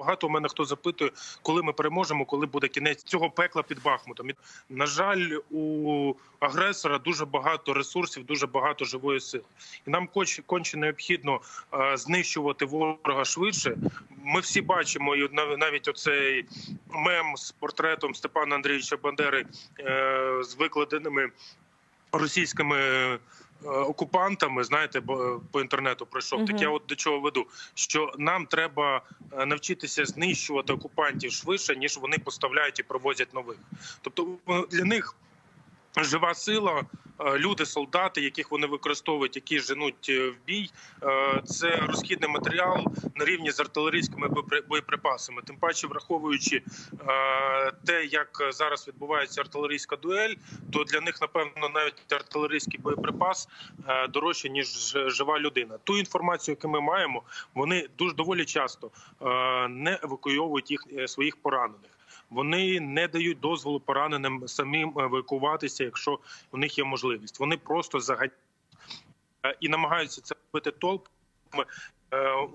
Багато у мене хто запитує, коли ми переможемо, коли буде кінець цього пекла під Бахмутом. На жаль, у агресора дуже багато ресурсів, дуже багато живої сили. І нам конче, конче необхідно е, знищувати ворога швидше. Ми всі бачимо, і нав- навіть оцей мем з портретом Степана Андрійовича Бандери е, з викладеними російськими. е, Окупантами, знаєте, бо по інтернету пройшов. Так я от до чого веду, що нам треба е, навчитися знищувати окупантів швидше, ніж вони поставляють і провозять нових. Тобто е, для них жива сила, е, люди, солдати, яких вони використовують, які женуть е, в бій, е, це розхідний матеріал на рівні з артилерійськими боєпри- боєприпасами. Тим паче, враховуючи е, те, як зараз відбувається артилерійська дуель, то для них напевно навіть артилерійський боєприпас е, дорожче ніж жива людина. Ту інформацію, яку ми маємо, вони дуже доволі часто е, не евакуйовують їх е, своїх поранених. Вони не дають дозволу пораненим самим евакуватися, якщо у них є можливість. Вони просто заганяють е, і намагаються це робити толпами. Е,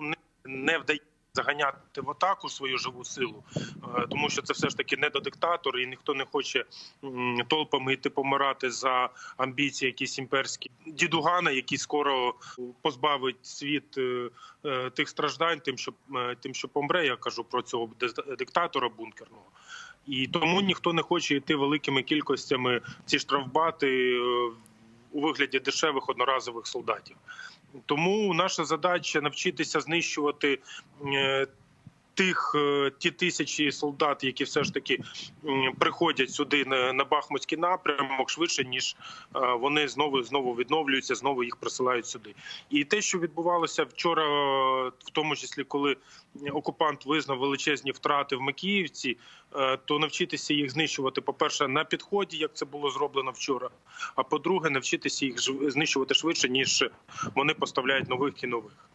Не вдається заганяти в атаку свою живу силу, е, тому що це все ж таки не до диктатор, і ніхто не хоче толпами йти помирати за амбіції, якісь імперські дідугана, які скоро позбавить світ е, е, тих страждань, тим, що тим, що помре. Я кажу про цього диктатора бункерного. І тому ніхто не хоче йти великими кількостями ці штрафбати у вигляді дешевих одноразових солдатів. Тому наша задача навчитися знищувати е, тих е, ті тисячі солдат, які все ж таки приходять сюди на, Бахмутський напрямок швидше, ніж е, вони знову знову відновлюються, знову їх присилають сюди. І те, що відбувалося вчора, е, в тому числі коли окупант визнав величезні втрати в Макіївці, то навчитися їх знищувати, по-перше, на підході, як це було зроблено вчора. А по-друге, навчитися їх знищувати швидше, ніж вони поставляють нових і нових.